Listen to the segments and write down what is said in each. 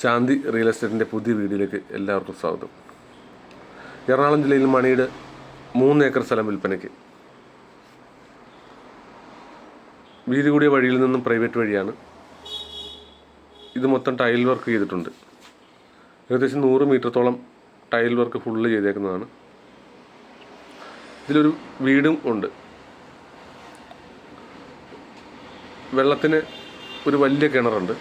ശാന്തി real എസ്റ്റേറ്റിന്റെ പുതിയ വീഡിയോയിലേക്ക് എല്ലാവർക്കും സ്വാഗതം. എറണാകുളം ജില്ലയിൽ മണിയുടെ മൂന്ന് ഏക്കർ സ്ഥലം വിൽപ്പനയ്ക്ക്. വീതി കൂടിയ വഴിയിൽ നിന്നും പ്രൈവറ്റ് വഴിയാണ്. ഇത് മൊത്തം ടൈൽ വർക്ക് ചെയ്തിട്ടുണ്ട്. ഏകദേശം നൂറ് മീറ്ററത്തോളം ടൈൽ വർക്ക് ഫുള്ള് ചെയ്തേക്കുന്നതാണ്. ഇതിലൊരു വീടും ഉണ്ട്. വെള്ളത്തിന് ഒരു വലിയ കിണറുണ്ട്.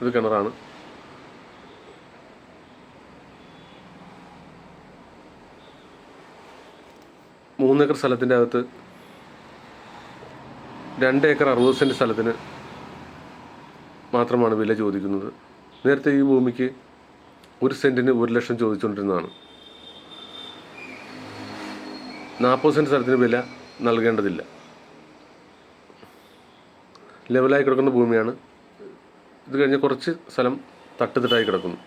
ഇത് കിണറാണ്. മൂന്നേക്കർ സ്ഥലത്തിന്റെ അകത്ത് രണ്ട് ഏക്കർ അറുപത് സെന്റ് സ്ഥലത്തിന് മാത്രമാണ് വില ചോദിക്കുന്നത്. നേരത്തെ ഈ ഭൂമിക്ക് ഒരു സെന്റിന് ഒരു ലക്ഷം ചോദിച്ചുകൊണ്ടിരുന്നതാണ്. നാൽപ്പത് സെന്റ് സ്ഥലത്തിന് വില നൽകേണ്ടതില്ല. ലെവലായി കിടക്കുന്ന ഭൂമിയാണ് ഇത് കഴിഞ്ഞ് കുറച്ച് സ്ഥലം തട്ടുതിട്ടായി കിടക്കുന്നു.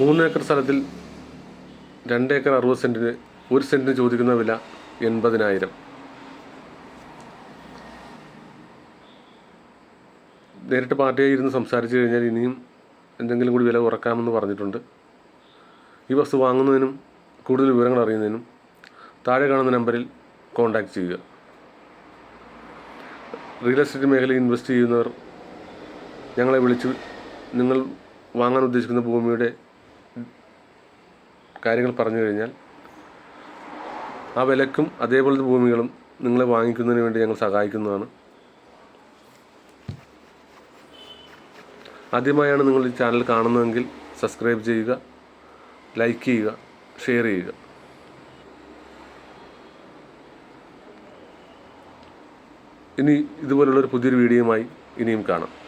മൂന്ന് ഏക്കർ സ്ഥലത്തിൽ രണ്ട് ഏക്കർ അറുപത് സെന്റിന് ഒരു സെന്റിന് ചോദിക്കുന്ന വില എൺപതിനായിരം. നേരിട്ട് പാർട്ടിയായി ഇരുന്ന് സംസാരിച്ചു കഴിഞ്ഞാൽ ഇനിയും എന്തെങ്കിലും കൂടി വില കുറക്കാമെന്ന് പറഞ്ഞിട്ടുണ്ട്. ഈ വസ്തു വാങ്ങുന്നതിനും കൂടുതൽ വിവരങ്ങൾ അറിയുന്നതിനും താഴെ കാണുന്ന നമ്പറിൽ കോൺടാക്റ്റ് ചെയ്യുക. റിയൽ എസ്റ്റേറ്റ് മേഖലയിൽ ഇൻവെസ്റ്റ് ചെയ്യുന്നവർ ഞങ്ങളെ വിളിച്ച് നിങ്ങൾ വാങ്ങാൻ ഉദ്ദേശിക്കുന്ന ഭൂമിയുടെ കാര്യങ്ങൾ പറഞ്ഞു കഴിഞ്ഞാൽ ആ വിലക്കും അതേപോലത്തെ ഭൂമികളും നിങ്ങളെ വാങ്ങിക്കുന്നതിന് വേണ്ടി ഞങ്ങൾ സഹായിക്കുന്നതാണ്. ആദ്യമായാണ് നിങ്ങൾ ഈ ചാനൽ കാണുന്നതെങ്കിൽ സബ്സ്ക്രൈബ് ചെയ്യുക ലൈക്ക് ചെയ്യുക ഷെയർ ചെയ്യുക. ഇനി ഇതുപോലുള്ളൊരു പുതിയൊരു വീഡിയോയുമായി ഇനിയും കാണാം.